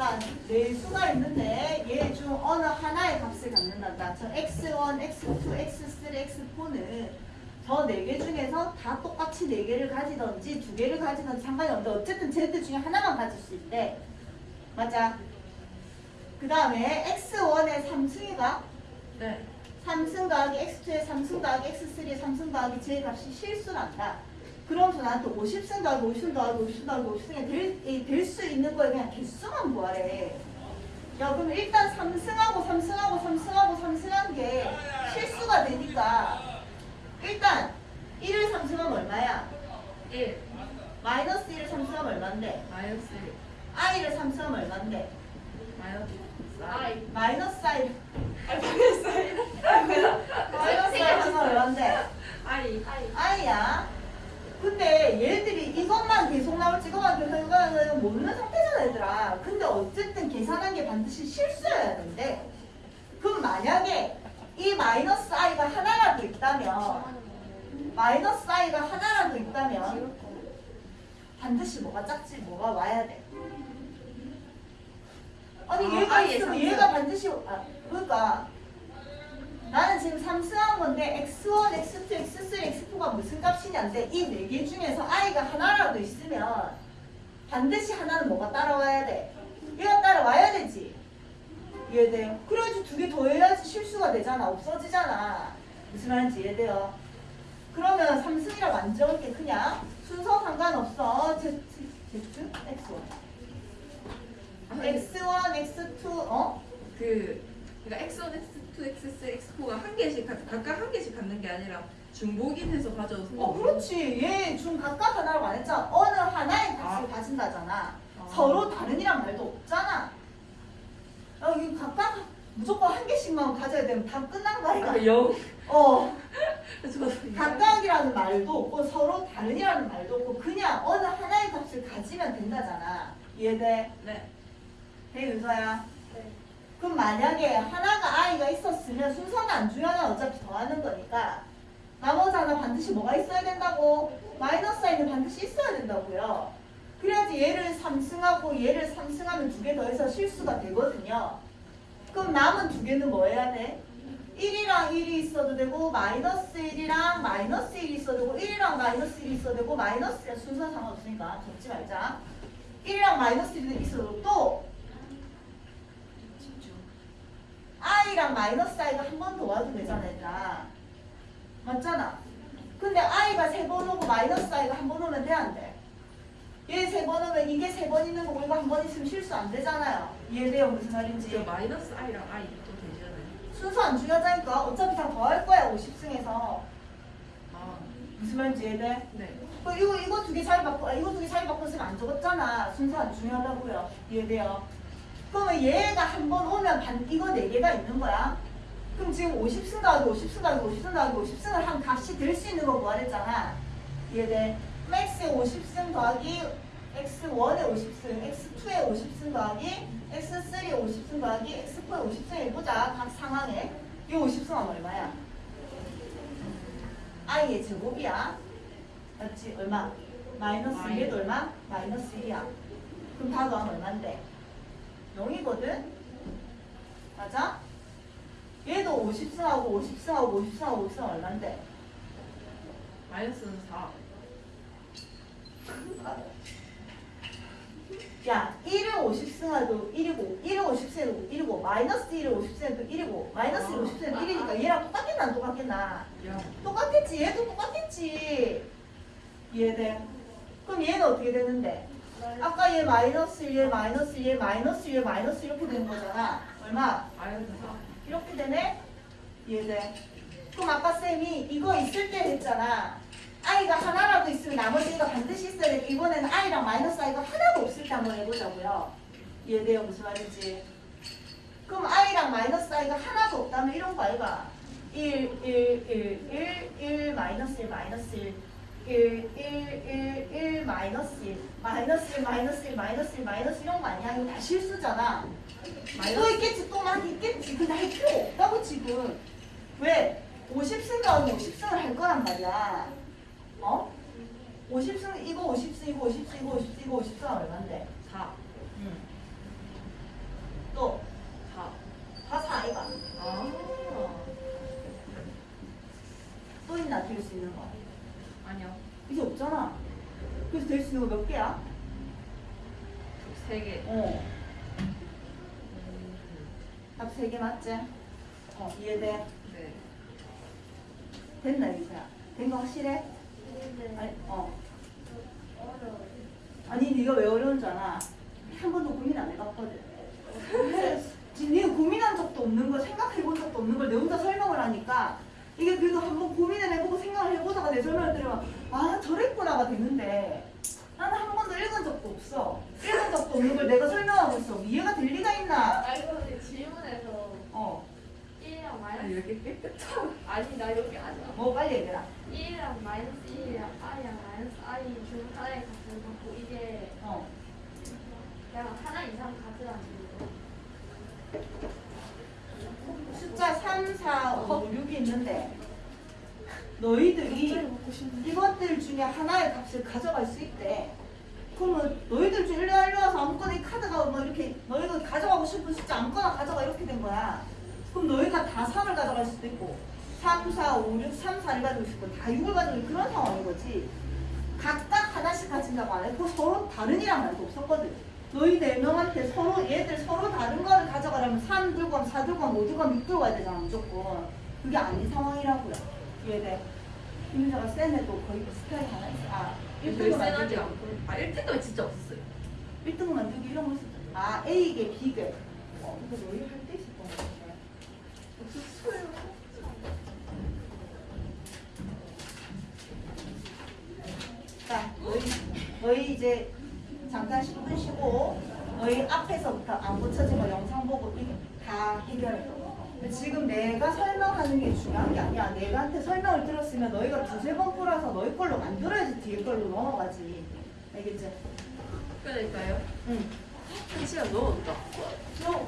자, 네 수가 있는데 얘 중 어느 하나의 값을 갖는단다. 저 x1, x2, x3, x4는 저 네 개 중에서 다 똑같이 네 개를 가지던지 두 개를 가지던지 상관이 없는데 어쨌든 쟤들 중에 하나만 가질 수 있대. 맞아. 그 다음에 x1의 3승이가 네. 3승 더하기 x2의 3승 더하기 x3의 3승 더하기 j 값이 실수란다. 그럼 나한테 50승 더하기 50승 더하기 50승 더하기 50승이 될 수 있는 거에 그냥 개수만 구하래. 야 그럼 일단 3승하고 3승하고 3승하고 3승한 게 실수가 되니까 일단 1을 3승하면 얼마야? 1. 마이너스 1을 3승하면 얼만데? 마이너스 1. i를 3승하면 얼만데? 마이너스 4. 아이. 마이너스 i 아, 모르겠어요. 마이너스 i 하면 얼만데? 아이. 아이야. 근데 얘들이 이것만 계속 나올지 이것만 계속 이거는 모르는 상태잖아 얘들아. 근데 어쨌든 계산한 게 반드시 실수여야 되는데 그럼 만약에 이 마이너스 i가 하나라도 있다면 마이너스 i가 하나라도 있다면 반드시 뭐가 작지 뭐가 와야 돼. 아니 아, 얘가 아예 있으면 삼승. 얘가 반드시 아, 그러니까 나는 지금 3승한 건데 x1, x2, x3, x4가 무슨 값이냐인데 이 네 개 중에서 i가 하나라도 있으면 반드시 하나는 뭐가 따라와야 돼? 얘가 따라와야 되지. 이해돼요? 그래야지 두 개 더 해야지 실수가 되잖아. 없어지잖아. 무슨 말인지 이해돼요? 그러면 3승이라고 안 적을 게 그냥 순서 상관없어. Z, Z, X1. X1, X2, 어? 그 그러니까 x1, x2, x3, x4가 한 개씩 가- 각각 한 개씩 갖는 게 아니라 중복인해서 가져서 어, 그렇지. 얘중 각각 하나라고 안 했잖아. 어느 하나의 값을 아. 가진다잖아. 아. 서로 다른이란 말도 없잖아. 어, 이 각각 무조건 한 개씩만 가져야 되면 다 끝난 거 아이가? 아, 영. 어, 각각이라는 말도 없고 서로 다른이라는 말도 없고 그냥 어느 하나의 값을 가지면 된다잖아. 이해돼? 네. 대 윤서야. 네. 그럼 만약에 하나가 아이가 있었으면 순서는 안 중요하잖아. 어차피 더하는 거니까. 나머지 하나 반드시 뭐가 있어야 된다고? 마이너스 아이는 반드시 있어야 된다고요. 그래야지 얘를 3승하고 얘를 3승하면 두 개 더해서 실수가 되거든요. 그럼 남은 두 개는 뭐 해야 돼? 1이랑 1이 있어도 되고 마이너스 1이랑 마이너스 1이 있어도 되고 1이랑 마이너스 1이 있어도 되고 마이너스 순서 상관없으니까 적지 말자. 1이랑 마이너스 1이 있어도 또 집중. I랑 마이너스 i가 한 번 더 와도 되잖아 얘들아 맞잖아 근데 i가 세 번 오고 마이너스 i가 한 번 오면 돼 안 돼? 얘 세 번 오면 이게 세 번 있는 거고 이거 한 번 있으면 실수 안 되잖아요 이해돼요 무슨 저 말인지 마이너스 i랑 i 또 되잖아요. 순서 안 중요하다니까 어차피 다 더할 거야 50승에서 아, 무슨 말인지 이해돼? 네. 그 이거 이거 두개 차이 바꿔 아, 이거 두개 차이 바꿨으면 안 적었잖아 순서 안 중요하다고요 이해돼요? 그러면 얘가 한 번 오면 반 이거 네 개가 있는 거야 그럼 지금 50승 더하기 50승 더하기 50승 더하기 50승을 한 값이 될 수 있는 거 구하랬잖아 이해돼? max의 50승 더하기 x1의 50승 x2의 50승 더하기 x3의 50승 더하기 x4의 50승 해보자 각 상황에 이 50승은 얼마야? i의 제곱이야 맞지? 얼마? 마이너스 마이. 1도 얼마? 마이너스 1이야. 그럼 다 더하면 얼만데? 0이거든? 맞아? 얘도 50승하고 50승하고 50승하고 50승 얼만데? 마이너스는 4. 야, 1을 50승해도 1이고, 1을 50승해도 1이고, 마이너스 1을 50승해도 1이고, 마이너스 1을 50승해도 1이니까 얘랑 똑같겠나 안 똑같겠나? 영. 똑같겠지. 얘도 똑같겠지. 이해돼? 그럼 얘는 어떻게 되는데? 아까 얘 마이너스 1, 얘 마이너스 1, 얘 마이너스 1, 얘 마이너스 이렇게 되는 거잖아. 얼마? 마이너스 4. 이렇게 되네? 이해돼? 그럼 아까 쌤이 이거 있을 때 했잖아. i가 하나라도 있으면 나머지가 반드시 있어야 돼. 이번에는 i랑 마이너스 i가 하나도 없을 때 한번 해보자고요. 이해돼요? 무슨 말인지. 그럼 i랑 마이너스 i가 하나도 없다면 이런 거 아이가? 1, 1, 1, 1, 1, 마이너스 1, 마이너스 1. 1, 1, 1, 1, 마이너스 1, 마이너스 1, 마이너스 1, 마이너스 1, 마이너스 이런 거 아니야? 이거 다 실수잖아. 또 있겠지, 또막 있겠지. 근데 할 필요 없다고 지금. 왜? 50승 가운데 50승을 할 거란 말이야. 어? 50승, 이거 50승, 이거 50승, 이거 50승, 이거 50승 얼만데? 4. 수 있는 거 몇 개야? 세 개. 어. 답 세 개 맞지? 어, 이해돼? 네. 됐나, 이거야? 된 거 확실해? 네. 아니, 어. 아니, 네가 왜 어려운 줄 알아? 한 번도 고민 안 해봤거든. 지금 네가 고민한 적도 없는 거, 생각해 본 적도 없는 걸 내 혼자 설명을 하니까 이게 그래도 한번 고민을 해보고 생각을 해보다가 내 설명을 들으면 아, 저랬구나가 되는데 나는 한 번도 읽은 적도 없어. 읽은 적도 없는 걸 내가 설명하고 있어. 이해가 될 리가 있나? 아 이거 근데 질문에서 어, 1이랑 아니 마이너스 이렇게 깨끗하고. 아니 나 여기 마. 뭐 빨리 얘기해라. 1이랑 마이너스 1이랑 i랑 마이너스 i 중 하나의 값을 갖고 이게 어. 그냥 하나 이상 가져라는 거. 숫자 3, 4, 5, 6이 있는데 너희들이 이것들 중에 하나의 값을 가져갈 수 있대. 그러면 너희들 중에 일로 일로 와서 아무거나 이 카드가 뭐 이렇게 너희가 가져가고 싶은 숫자 아무거나 가져가 이렇게 된 거야. 그럼 너희가 다 3을 가져갈 수도 있고 3, 4, 5, 6, 3, 4를 가지고 싶고 다 6을 가지고 그런 상황인 거지. 각각 하나씩 가진다고 안 했고 서로 다른이란 말도 없었거든. 너희 네 명한테 서로 얘들 서로 다른 거를 가져가려면 3 들고 가면 4 들고 가면 5 들고 가면 6 들고 가야 되잖아 무조건. 그게 아닌 상황이라고요. 이해돼? 김유자가 센 애도 거의 비슷하게 하나 있어. 아, 1등을 별세하지 만들기. 않고. 아 1등은 진짜 없었어요. 1등 만들기 이런 거 있었죠. 아, A계, B계. 어, 이거 너희 할때 있었던 거 같아. 없었어요. 자, 너희, 너희 이제 잠깐 10분 쉬고 너희 앞에서부터 안 고쳐진 거 영상 보고 다 해결해. 지금 내가 설명하는 게 중요한 게 아니야. 내가한테 설명을 들었으면 너희가 두세 번 풀어서 너희 걸로 만들어야지 뒤에 걸로 넘어가지. 알겠지? 끊을까요? 응. 한 시간 넘었다. 너